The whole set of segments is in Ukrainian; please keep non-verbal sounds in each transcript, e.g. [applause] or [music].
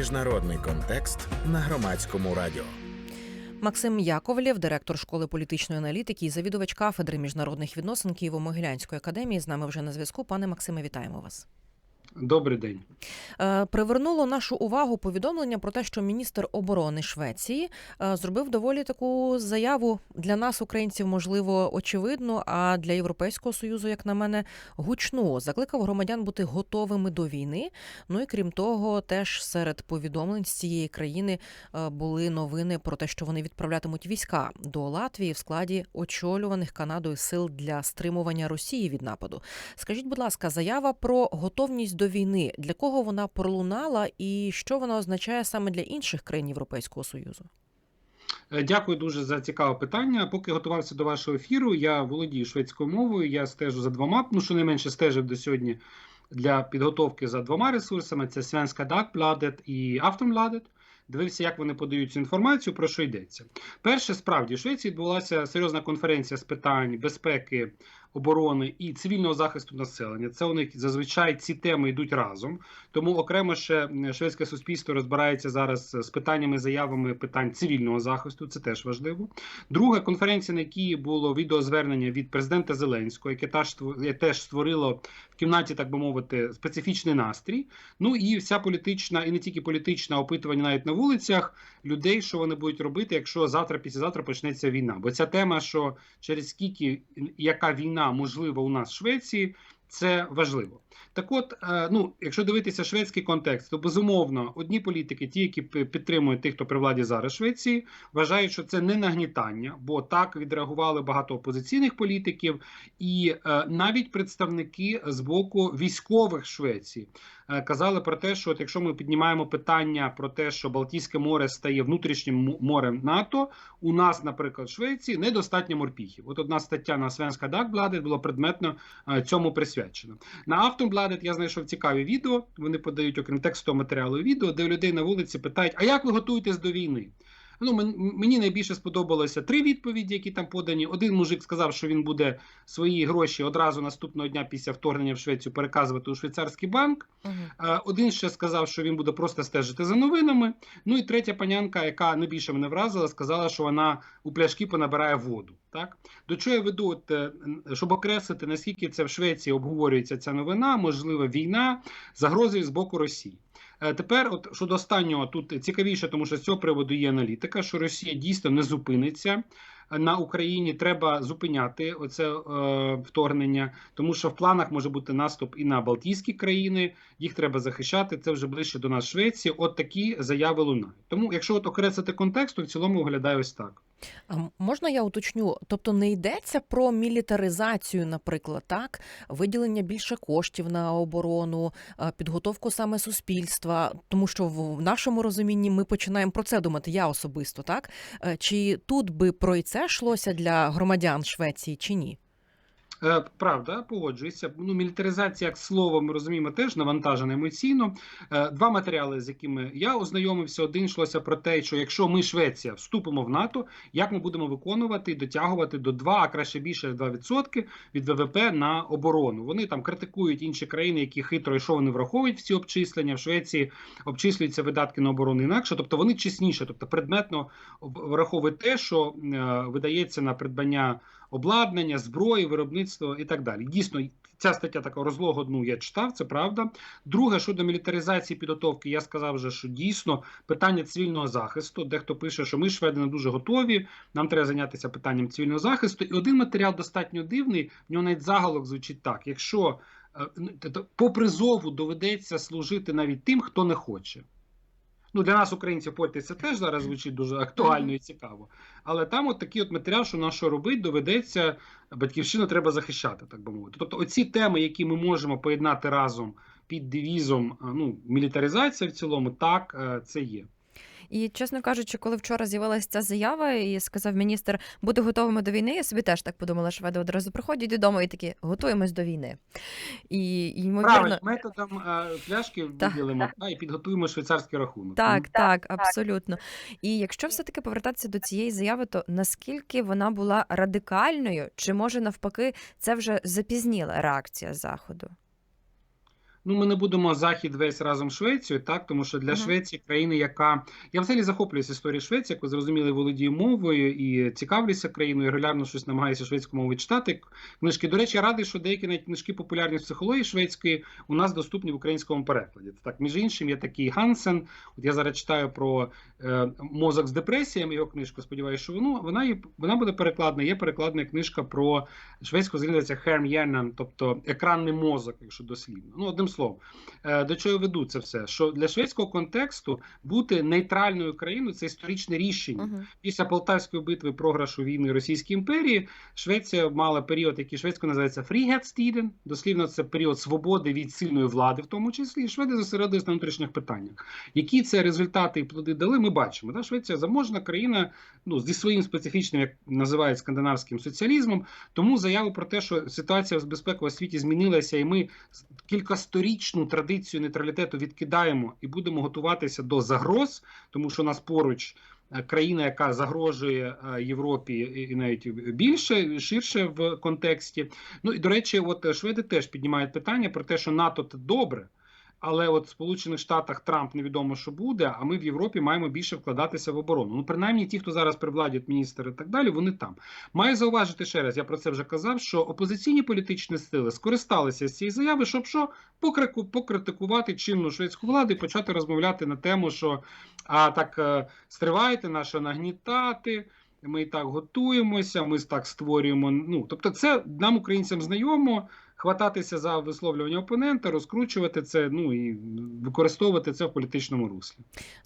Міжнародний контекст на громадському радіо. Максим Яковлєв, директор школи політичної аналітики і завідувач кафедри міжнародних відносин Києво-Могилянської академії. З нами вже на зв'язку. Пане Максиме, вітаємо вас. Добрий день. Е, Привернуло нашу увагу повідомлення про те, що міністр оборони Швеції е, зробив доволі таку заяву для нас, українців, можливо, очевидну, а для Європейського союзу, як на мене, гучну. Закликав громадян бути готовими до війни. Ну і крім того, теж серед повідомлень з цієї країни е, були новини про те, що вони відправлятимуть війська до Латвії в складі очолюваних Канадою сил для стримування Росії від нападу. Скажіть, будь ласка, заява про готовність до війни для кого вона пролунала, і що вона означає саме для інших країн Європейського союзу? Е, Дякую дуже за цікаве питання. Поки готувався до вашого ефіру, я володію шведською мовою. Я стежу за двома, ну щонайменше стежив до сьогодні для підготовки за двома ресурсами: це Svenska Dagbladet і Aftonbladet. Дивився, як вони подають цю інформацію, про що йдеться. Перше, справді, в Швеції відбулася серйозна конференція з питань безпеки, оборони і цивільного захисту населення. Це у них зазвичай ці теми йдуть разом. Тому окремо ще шведське суспільство розбирається зараз з питаннями, заявами питань цивільного захисту. Це теж важливо. Друга конференція, на якій було відеозвернення від президента Зеленського, яке теж ство- створило в кімнаті, так би мовити, специфічний настрій. Ну і вся політична, і не тільки політична опитування навіть на вулицях людей, що вони будуть робити, якщо завтра, післязавтра почнеться війна. Бо ця тема, що через скільки яка війна можлива у нас в Швеції, це важливо. Так от, е, ну, якщо дивитися шведський контекст, то безумовно одні політики, ті, які підтримують тих, хто при владі зараз в Швеції, вважають, що це не нагнітання, бо так відреагували багато опозиційних політиків, і е, навіть представники з боку військових Швеції казали про те, що от якщо ми піднімаємо питання про те, що Балтійське море стає внутрішнім морем НАТО, у нас, наприклад, в Швеції недостатньо морпіхів. От одна стаття на Свенська Дакбладет була предметно е, цьому присвячена. На Aftonbladet я знайшов цікаві відео. Вони подають, окрім текстового матеріалу, відео, де людей на вулиці питають: а як ви готуєтесь до війни? Ну, мен- мені найбільше сподобалося три відповіді, які там подані. Один мужик сказав, що він буде свої гроші одразу наступного дня після вторгнення в Швецію переказувати у швейцарський банк. Е, Один ще сказав, що він буде просто стежити за новинами. Ну і третя панянка, яка найбільше мене вразила, сказала, що вона у пляшки понабирає воду. Так до чого я веду, от, е, щоб окреслити, наскільки це в Швеції обговорюється ця новина, можлива війна, загрози з боку Росії. Е, Тепер, от щодо останнього, тут цікавіше, тому що з цього приводу є аналітика, що Росія дійсно не зупиниться на Україні. Треба зупиняти оце е, вторгнення, тому що в планах може бути наступ і на Балтійські країни. Їх треба захищати. Це вже ближче до нас Швеції. От такі заяви лунають. Тому, якщо от окреслити контекст, то в цілому виглядає ось так. А можна я уточню? Тобто не йдеться про мілітаризацію, наприклад, так виділення більше коштів на оборону, підготовку саме суспільства, тому що в нашому розумінні ми починаємо про це думати. Я особисто так Е, чи тут би про це йшлося для громадян Швеції, чи ні? Е, Правда, погоджуюся. Ну, мілітаризація, як слово, ми розуміємо, теж навантажена емоційно. Е, Два матеріали, з якими я ознайомився. Один йшлося про те, що якщо ми, Швеція, вступимо в НАТО, як ми будемо виконувати і дотягувати до 2, а краще більше 2% від ВВП на оборону. Вони там критикують інші країни, які хитро і що вони враховують в ці обчислення. В Швеції обчислюються видатки на оборону інакше, тобто вони чесніше, тобто предметно враховують те, що е, видається на придбання обладнання, зброї, виробництво і так далі. Дійсно, ця стаття така розлого я читав, це правда. Друге, щодо мілітаризації підготовки, я сказав вже, що дійсно питання цивільного захисту. Дехто пише, що ми шведи не дуже готові. Нам треба зайнятися питанням цивільного захисту. І один матеріал достатньо дивний. В нього навіть заголовок звучить так: якщо е, ну, тобто, по призову доведеться служити навіть тим, хто не хоче. Ну, для нас, українців, польте, це теж зараз звучить дуже актуально і цікаво. Але там от такий от матеріал, що на що робить, доведеться батьківщину треба захищати, так би мовити. Тобто, оці теми, які ми можемо поєднати разом під девізом ну, мілітаризація в цілому, так е, це є. І чесно кажучи, коли вчора з'явилася ця заява, і сказав міністр бути готовими до війни, я собі теж так подумала, шведи одразу приходять додому і такі готуємось до війни. І ймовірно, Правильно, методом е, пляшки виділимо та, і підготуємо швейцарський рахунок. Так, так, абсолютно. І якщо все-таки повертатися до цієї заяви, то наскільки вона була радикальною, чи може навпаки це вже запізніла реакція заходу? Ну, ми не будемо захід весь разом Швецію, так тому що для Мгм. Швеції країни, яка я взагалі захоплююся історією Швеції, як ви зрозуміли, володію мовою і цікавлюся країною. Регулярно щось намагаюся шведську мову читати. Книжки. До речі, я радий, що деякі навіть книжки популярні в психології шведської у нас доступні в українському перекладі. Так, між іншим, є такий Гансен. От я зараз читаю про мозок з депресіями. Його книжку. Сподіваюся, що воно вона є вона буде перекладена. Є перекладена книжка про шведську здається Херм Єрнан, тобто екранний мозок, якщо дослівно. Ну, одним словом, Е, до чого веду це все? Що для шведського контексту бути нейтральною країною це історичне рішення. Угу. Після Полтавської битви програшу війни Російської імперії Швеція мала період, який шведською називається Frihetstiden. Дослівно це період свободи від сильної влади, в тому числі і шведи зосередились на внутрішніх питаннях. Які це результати і плоди дали, ми бачимо. Да? Швеція заможна країна ну, зі своїм специфічним, як називають скандинавським соціалізмом. Тому заяву про те, що ситуація з безпекою у світі змінилася, і ми кількасторічну традицію нейтралітету відкидаємо і будемо готуватися до загроз, тому що у нас поруч е, країна, яка загрожує е, Європі і і навіть більше ширше в контексті. Ну і до речі, от е, шведи теж піднімають питання про те, що НАТО це добре. Але от в Сполучених Штатах Трамп невідомо, що буде, а ми в Європі маємо більше вкладатися в оборону. Ну, принаймні, ті, хто зараз при владі, от міністр і так далі, вони там. Маю зауважити ще раз, я про це вже казав, що опозиційні політичні сили скористалися з цієї заяви, щоб що покритикувати чинну шведську владу і почати розмовляти на тему, що а так е, стривайте наше нагнітати. Ми і так готуємося, ми так створюємо. Ну тобто, це нам, українцям, знайомо. Хвататися за висловлювання опонента, розкручувати це, ну і використовувати це в політичному руслі.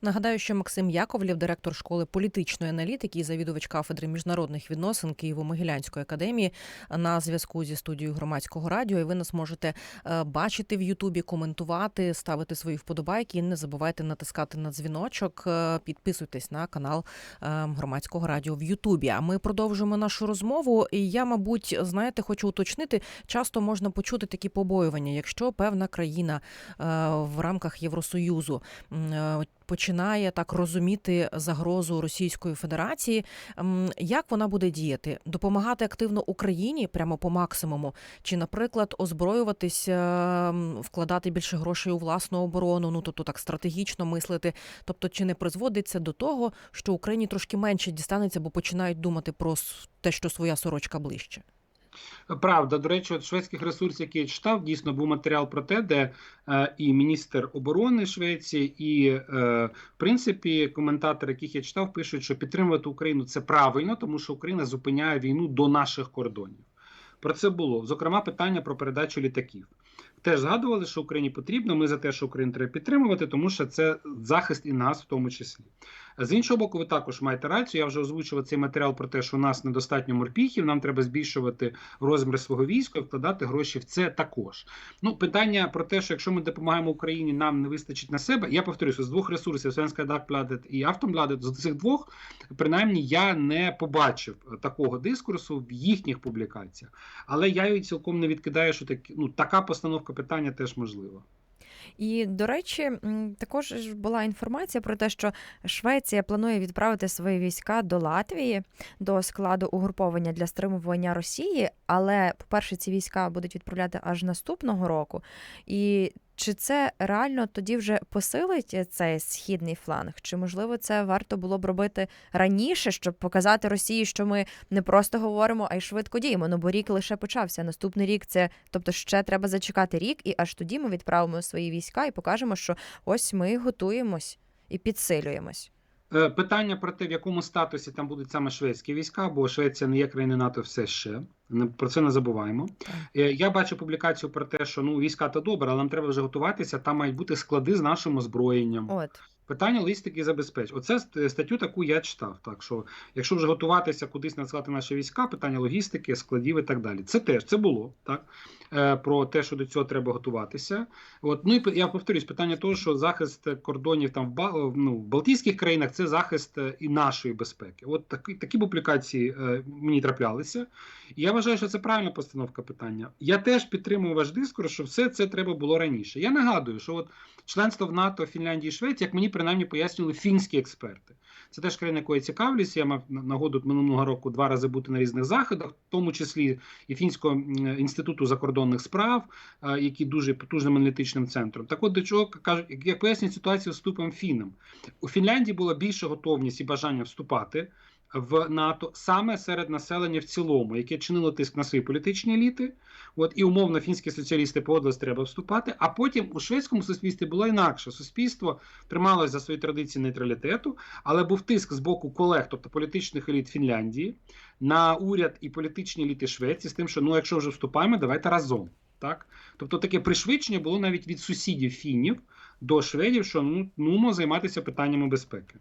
Нагадаю, що Максим Яковлєв, директор школи політичної аналітики і завідувач кафедри міжнародних відносин Києво-Могилянської академії, на зв'язку зі студією громадського радіо. І ви нас можете е, бачити в Ютубі, коментувати, ставити свої вподобайки. І не забувайте натискати на дзвіночок. Е, Підписуйтесь на канал е, громадського радіо в Ютубі. А ми продовжуємо нашу розмову. І я, мабуть, знаєте, хочу уточнити, часто можна почути такі побоювання, якщо певна країна е, в рамках Євросоюзу е, починає так розуміти загрозу Російської Федерації, як вона буде діяти? Допомагати активно Україні прямо по максимуму, чи, наприклад, озброюватись, е, вкладати більше грошей у власну оборону, ну тобто так стратегічно мислити. Тобто, чи не призводить це до того, що Україні трошки менше дістанеться, бо починають думати про те, що своя сорочка ближче? Правда, до речі, от шведських ресурсів, які я читав, дійсно був матеріал про те, де е, і міністр оборони Швеції, і е, в принципі коментатори, яких я читав, пишуть, що підтримувати Україну це правильно, тому що Україна зупиняє війну до наших кордонів. Про це було зокрема питання про передачу літаків. Теж згадували, що Україні потрібно. Ми за те, що Україну треба підтримувати, тому що це захист і нас в тому числі. З іншого боку, ви також маєте рацію. Я вже озвучував цей матеріал про те, що у нас недостатньо морпіхів. Нам треба збільшувати розмір свого війська і вкладати гроші в це також. Ну, питання про те, що якщо ми допомагаємо Україні, нам не вистачить на себе. Я повторюся, з двох ресурсів Svenska Dagbladet і Aftonbladet, з цих двох, принаймні, я не побачив такого дискурсу в їхніх публікаціях. Але я її цілком не відкидаю, що так, ну, така постановка питання теж можлива. І до речі, також була інформація про те, що Швеція планує відправити свої війська до Латвії до складу угруповання для стримування Росії. Але, по-перше, ці війська будуть відправляти аж наступного року. І чи це реально тоді вже посилить цей східний фланг? Чи можливо це варто було б робити раніше, щоб показати Росії, що ми не просто говоримо, а й швидко діємо? Ну бо рік лише почався. Наступний рік це, тобто, ще треба зачекати рік, і аж тоді ми відправимо свої війська і покажемо, що ось ми готуємось і підсилюємось. Е, Питання про те, в якому статусі там будуть саме шведські війська, бо Швеція не є країною НАТО все ще. Про це не забуваємо. Е, Я бачу публікацію про те, що ну війська то добре, але нам треба вже готуватися. Там мають бути склади з нашим озброєнням. От Питання логістики і забезпечення. Оце статтю таку я читав. Так що, якщо вже готуватися кудись надсилати наші війська, питання логістики, складів і так далі. Це теж це було так. Е, про те, що до цього треба готуватися. От ну і я повторюсь, питання того, що захист кордонів там в ну, в Балтійських країнах це захист е, і нашої безпеки. От такі такі публікації е, мені траплялися. І я вважаю, що це правильна постановка питання. Я теж підтримую ваш дискурс, що все це треба було раніше. Я нагадую, що от членство в НАТО Фінляндії і Швеції, як мені принаймні пояснювали фінські експерти. Це теж країна, якою я цікавлюсь. Я мав нагоду минулого року два рази бути на різних заходах, в тому числі і Фінського інституту закордонних справ, е, який дуже потужним аналітичним центром. Так от до чого кажуть, як пояснюють ситуацію з вступом фінам. У Фінляндії була більша готовність і бажання вступати в НАТО саме серед населення в цілому, яке чинило тиск на свої політичні еліти. От і умовно фінські соціалісти погодились, треба вступати. А потім у шведському суспільстві було інакше. Суспільство трималось за свої традиції нейтралітету, але був тиск з боку колег, тобто політичних еліт Фінляндії, на уряд і політичні еліти Швеції з тим, що ну, якщо вже вступаємо, давайте разом. Так, тобто таке пришвидшення було навіть від сусідів фінів до шведів, що ну нумо займатися питаннями безпеки.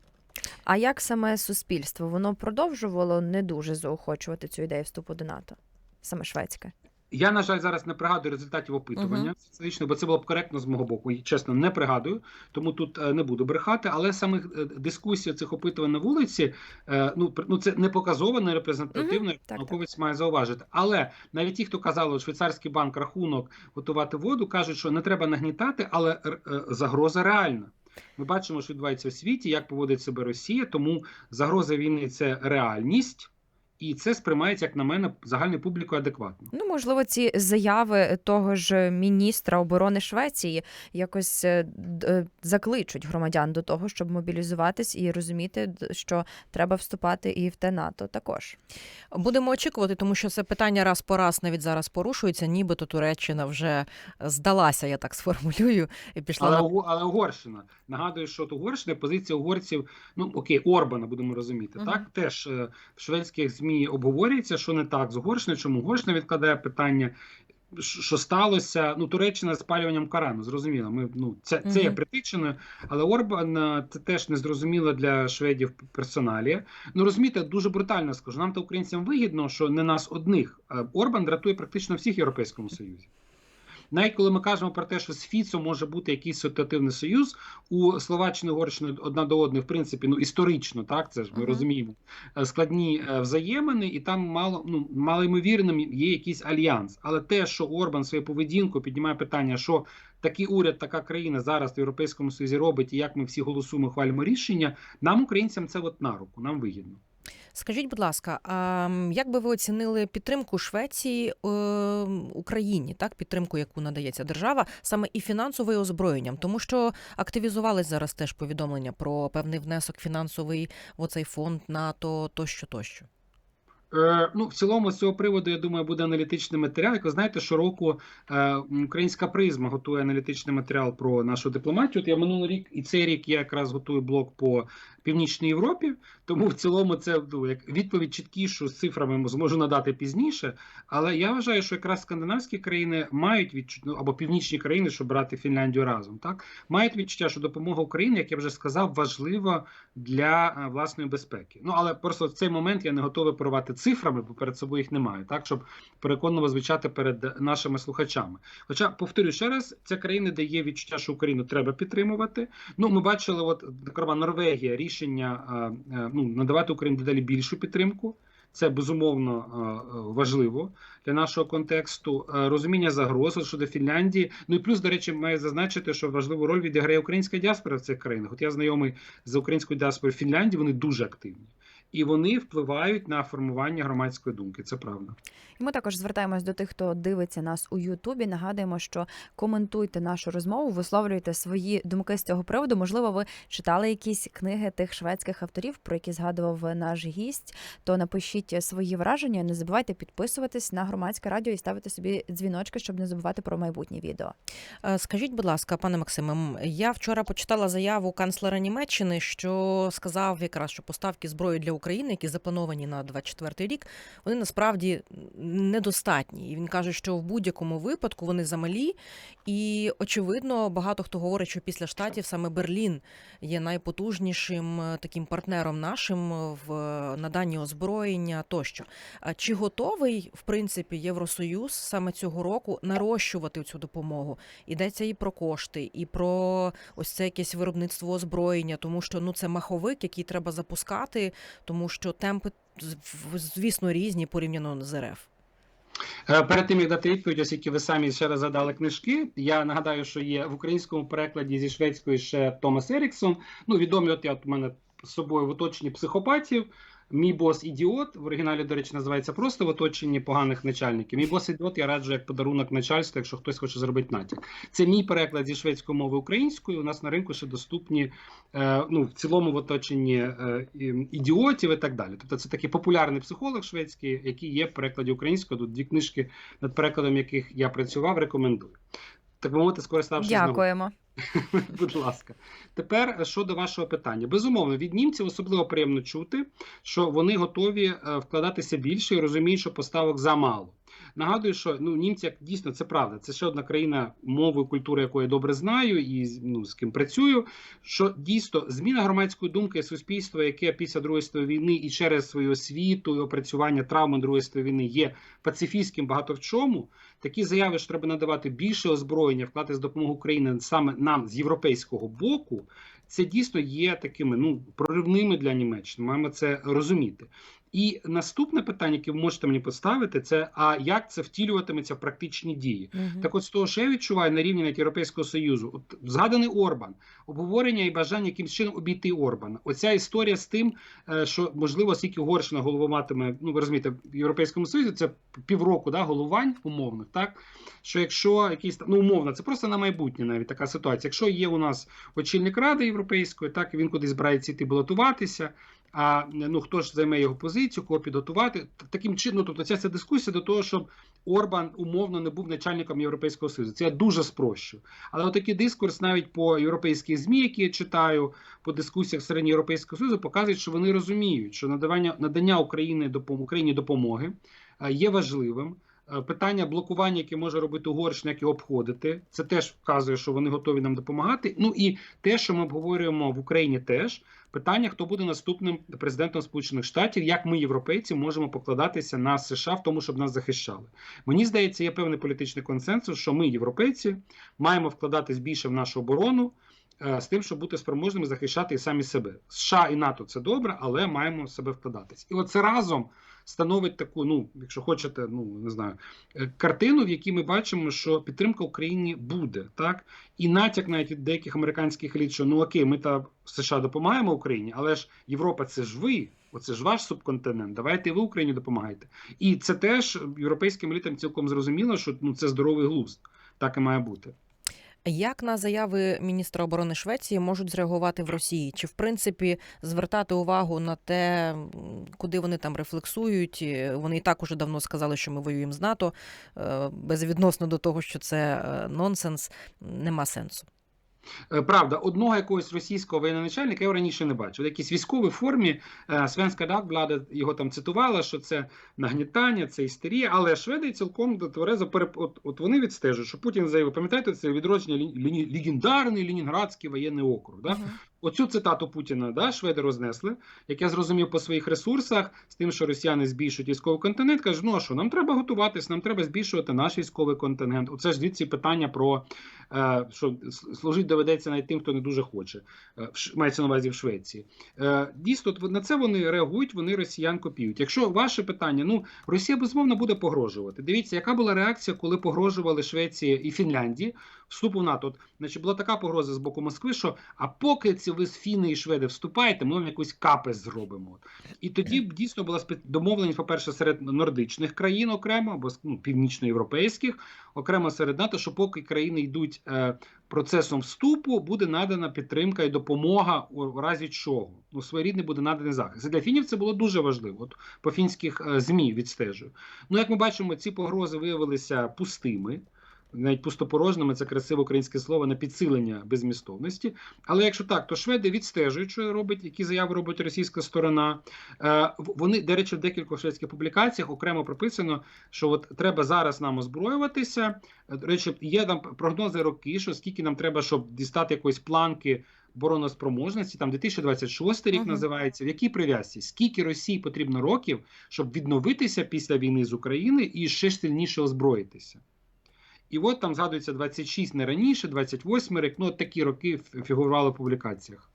А як саме суспільство воно продовжувало не дуже заохочувати цю ідею вступу до НАТО? Саме шведське. Я, на жаль, зараз не пригадую результатів опитування Мгм. соціологічного, бо це було б коректно з мого боку. І, чесно, не пригадую, тому тут е, не буду брехати. Але саме дискусія цих опитувань на вулиці, е, ну, ну це не показово, не репрезентативно, як так, науковець має зауважити. Але навіть ті, хто казали, що швейцарський банк рахунок готувати воду, кажуть, що не треба нагнітати, але е, загроза реальна. Ми бачимо, що відбувається в світі, як поводить себе Росія, тому загроза війни це реальність, і це сприймається, як на мене, загальною публікою адекватно. Ну, можливо, ці заяви того ж міністра оборони Швеції якось е, е, закличуть громадян до того, щоб мобілізуватись і розуміти, що треба вступати і в те НАТО також. Будемо очікувати, тому що це питання раз по раз навіть зараз порушується, нібито Туреччина вже здалася, я так сформулюю, і пішла Але, на але Угорщина. Нагадую, що от Угорщина позиція угорців, ну окей, Орбана будемо розуміти. Мгм. Так теж е, в шведських ЗМІ обговорюється, що не так з Угорщиною, чому Угорщина відкладає питання. Що сталося? Ну, Туреччина з спалюванням Корану, зрозуміло. Ми ну це, це є притичиною, але Орбан е, це теж не зрозуміло для шведів персоналі. Ну розумієте, дуже брутально скажу. Нам та українцям вигідно, що не нас одних. Орбан дратує практично всіх в Європейському Союзі. Навіть коли ми кажемо про те, що з Фіцо може бути якийсь ситуативний союз у Словаччини Угорщини одна до одної, в принципі, ну історично, так це ж ми Мгм. розуміємо е, складні е, взаємини, і там мало ну малоймовірним є якийсь альянс. Але те, що Орбан своєю поведінкою піднімає питання, що такий уряд, така країна зараз в Європейському Союзі робить, і як ми всі голосуємо, хвалимо рішення, нам, українцям, це от на руку, нам вигідно. Скажіть, будь ласка, а як би ви оцінили підтримку Швеції е, Україні, так підтримку, яку надається держава, саме і фінансовою озброєнням, тому що активізувались зараз теж повідомлення про певний внесок фінансовий в оцей фонд НАТО, тощо, тощо. Е, ну, в цілому, з цього приводу, я думаю, буде аналітичний матеріал. Як ви знаєте, щороку е, українська призма готує аналітичний матеріал про нашу дипломатію. От я минулий рік і цей рік я якраз готую блок по Північній Європі. Тому в цілому це ну, як відповідь чіткішу з цифрами зможу надати пізніше. Але я вважаю, що якраз скандинавські країни мають відчуття, ну, або північні країни, щоб брати Фінляндію разом, так мають відчуття, що допомога Україні, як я вже сказав, важлива для е, власної безпеки. Ну але просто в цей момент я не готовий порвати цифрами, бо перед собою їх немає, так щоб переконливо звучати перед нашими слухачами. Хоча повторю ще раз, ця країна дає відчуття, що Україну треба підтримувати. Ну, ми бачили, от зокрема, Норвегія рішення е, е, ну надавати Україні дедалі більшу підтримку. Це безумовно е, важливо для нашого контексту. Розуміння загроз щодо Фінляндії. Ну і плюс, до речі, маю зазначити, що важливу роль відіграє українська діаспора в цих країнах. От я знайомий з українською діаспорою Фінляндії, вони дуже активні. І вони впливають на формування громадської думки. Це правда. І ми також звертаємось до тих, хто дивиться нас у Ютубі. Нагадуємо, що коментуйте нашу розмову, висловлюйте свої думки з цього приводу. Можливо, ви читали якісь книги тих шведських авторів, про які згадував наш гість. То напишіть свої враження. Не забувайте підписуватись на громадське радіо і ставити собі дзвіночки, щоб не забувати про майбутні відео. Е, Скажіть, будь ласка, пане Максиме, я вчора почитала заяву канцлера Німеччини, що сказав якраз, що поставки зброї для України, які заплановані на 24 рік, вони насправді недостатні. І він каже, що в будь-якому випадку вони замалі. І очевидно, багато хто говорить, що після штатів саме Берлін є найпотужнішим е, таким партнером нашим в наданні озброєння тощо. Чи готовий в принципі Євросоюз саме цього року нарощувати цю допомогу? Йдеться і про кошти, і про ось це якесь виробництво озброєння, тому що ну це маховик, який треба запускати, тому що темпи звісно різні порівняно з РФ. Е, Перед тим як дати відповідь, оскільки ви самі ще раз задали книжки. Я нагадаю, що є в українському перекладі зі шведської ще Томас Еріксон. Ну відомі, от я от мене з собою в оточенні психопатів. Мій бос ідіот в оригіналі, до речі, називається просто в оточенні поганих начальників. Мій бос ідіот я раджу як подарунок начальству, якщо хтось хоче зробити натяк. Це мій переклад зі шведської мови українською. У нас на ринку ще доступні е, ну, в цілому в оточенні е, ідіотів і так далі. Тобто це такий популярний психолог шведський, який є в перекладі українською. Тут дві книжки, над перекладом яких я працював, рекомендую. Так би мовити, скориставшись. Дякуємо. [laughs] Будь ласка, тепер щодо вашого питання. Безумовно, від німців особливо приємно чути, що вони готові е, вкладатися більше і розуміють, що поставок замало. Нагадую, що ну німці дійсно це правда. Це ще одна країна, мови культури, яку я добре знаю, і ну з ким працюю. Що дійсно зміна громадської думки суспільства, яке після другої світової війни і через свою освіту і опрацювання травми другої світової війни є пацифістським багато в чому. Такі заяви, що треба надавати більше озброєння, вкладати з допомогу України саме нам з європейського боку. Це дійсно є такими ну проривними для Німеччини. Маємо це розуміти. І наступне питання, яке ви можете мені поставити, це а як це втілюватиметься в практичні дії? Мгм. Так, от з того, що я відчуваю на рівні навіть Європейського союзу, от згаданий Орбан, обговорення і бажання якимсь чином обійти Орбана. Оця історія з тим, е, що можливо, оскільки Угорщина головуватиме, ну ви розумієте, в Європейському Союзі це півроку да, головувань умовних, так що якщо якийсь там- ну умовно, це просто на майбутнє навіть така ситуація. Якщо є у нас очільник Ради Європейської, так і він кудись збирається йти балотуватися. А ну хто ж займе його позицію, кого підготувати таким чином, ну, тобто ця, ця дискусія до того, щоб Орбан умовно не був начальником Європейського Союзу. Це я дуже спрощу. Але отакий дискурс навіть по європейських змі, які я читаю, по дискусіях всередині Європейського Союзу, показують, що вони розуміють, що надавання надання України допом- Україні допомоги е, є важливим. Е, Питання блокування, яке може робити Угорщина, як його обходити, це теж вказує, що вони готові нам допомагати. Ну і те, що ми обговорюємо в Україні, теж питання, хто буде наступним президентом Сполучених Штатів, як ми, європейці, можемо покладатися на США в тому, щоб нас захищали. Мені здається, є певний політичний консенсус, що ми, європейці, маємо вкладатись більше в нашу оборону. Е, З тим, щоб бути спроможними захищати і самі себе. США і НАТО це добре, але маємо себе вкладатись. І оце разом становить таку, ну, якщо хочете, ну не знаю, е, картину, в якій ми бачимо, що підтримка Україні буде, так і натяк навіть від деяких американських еліт, що ну окей, ми та США допомагаємо Україні, але ж Європа це ж ви. Оце ж ваш субконтинент. Давайте ви Україні допомагайте. І це теж європейським елітам цілком зрозуміло, що ну це здоровий глузд. Так і має бути. Як на заяви міністра оборони Швеції можуть зреагувати в Росії? Чи в принципі звертати увагу на те, куди вони там рефлексують? Е, Вони і так уже давно сказали, що ми воюємо з НАТО е, безвідносно до того, що це е, нонсенс, нема сенсу. Е, Правда, одного якогось російського воєначальника я раніше не бачив. Якісь військовій формі е, Свенська Дагблада його там цитувала, що це нагнітання, це істерія. Але шведи цілком тверезо переп... от, от вони відстежують, що Путін заявив, пам'ятаєте, це відродження лі... легендарний Лінінградський воєнний округ. Да? Мгм. Оцю цитату Путіна да, шведи рознесли, як я зрозумів по своїх ресурсах, з тим, що росіяни збільшують військовий континент, кажуть, ну а що, нам треба готуватись, нам треба збільшувати наш військовий контингент. Оце ж звідси питання про е, що служити доведеться навіть тим, хто не дуже хоче. Е, мається на увазі в Швеції. Е, дійсно, на це вони реагують, вони росіян копіюють. Якщо ваше питання, ну Росія безумовно буде погрожувати. Дивіться, яка була реакція, коли погрожували Швеції і Фінляндії вступу в НАТО. От, значить, була така погроза з боку Москви, що а поки ці ви з фіни і шведи вступаєте, ми вам якусь капець зробимо. І тоді дійсно була домовленість, по-перше, серед нордичних країн окремо, або ну, північноєвропейських, окремо серед НАТО, що поки країни йдуть е, процесом вступу, буде надана підтримка і допомога у, разі чого. Ну, своєрідний буде наданий захист. Для фінів це було дуже важливо. От по фінських е, змі відстежую. Ну, як ми бачимо, ці погрози виявилися пустими. Навіть пустопорожними це красиве українське слово на підсилення безмістовності. Але якщо так, то шведи відстежують, що робить, які заяви робить російська сторона. Е, вони, до речі, в декількох шведських публікаціях окремо прописано, що от треба зараз нам озброюватися. Е, До речі, є там прогнози роки, що скільки нам треба, щоб дістати якоїсь планки обороноспроможності, там 2026 рік Мгм. називається. В якій прив'язці? Скільки Росії потрібно років, щоб відновитися після війни з України і ще сильніше озброїтися? І от там згадується 26 не раніше, 28 рік. Ну, от такі роки фігурували в публікаціях.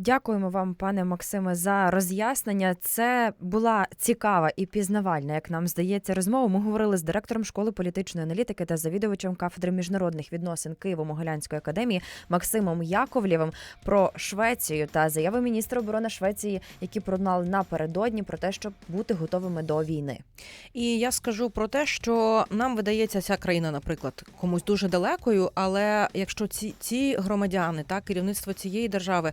Дякуємо вам, пане Максиме, за роз'яснення. Це була цікава і пізнавальна, як нам здається, розмова. Ми говорили з директором школи політичної аналітики та завідувачем кафедри міжнародних відносин Києво-Могилянської академії Максимом Яковлєвим про Швецію та заяви міністра оборони Швеції, які пролунали напередодні про те, щоб бути готовими до війни. І я скажу про те, що нам видається ця країна, наприклад, комусь дуже далекою. Але якщо ці, ці громадяни, так керівництво цієї держави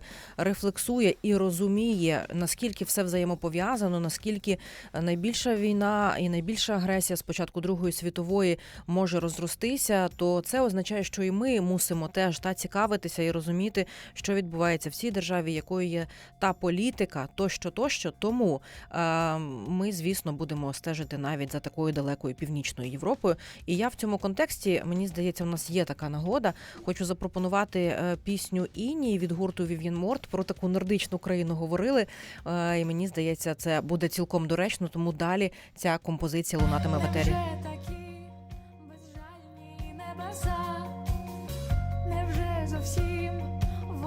рефлексує і розуміє, наскільки все взаємопов'язано, наскільки найбільша війна і найбільша агресія з початку Другої світової може розростися, то це означає, що і ми мусимо теж та цікавитися і розуміти, що відбувається в цій державі, якою є та політика, тощо, тощо. Тому е, ми, звісно, будемо стежити навіть за такою далекою північною Європою. І я в цьому контексті мені здається, у нас є така нагода. Хочу запропонувати е, пісню Іні від гурту Вів'єн Морт про таку нордичну країну говорили. Е, і мені здається, це буде цілком доречно, тому далі ця композиція лунатиме в етері. Невже зовсім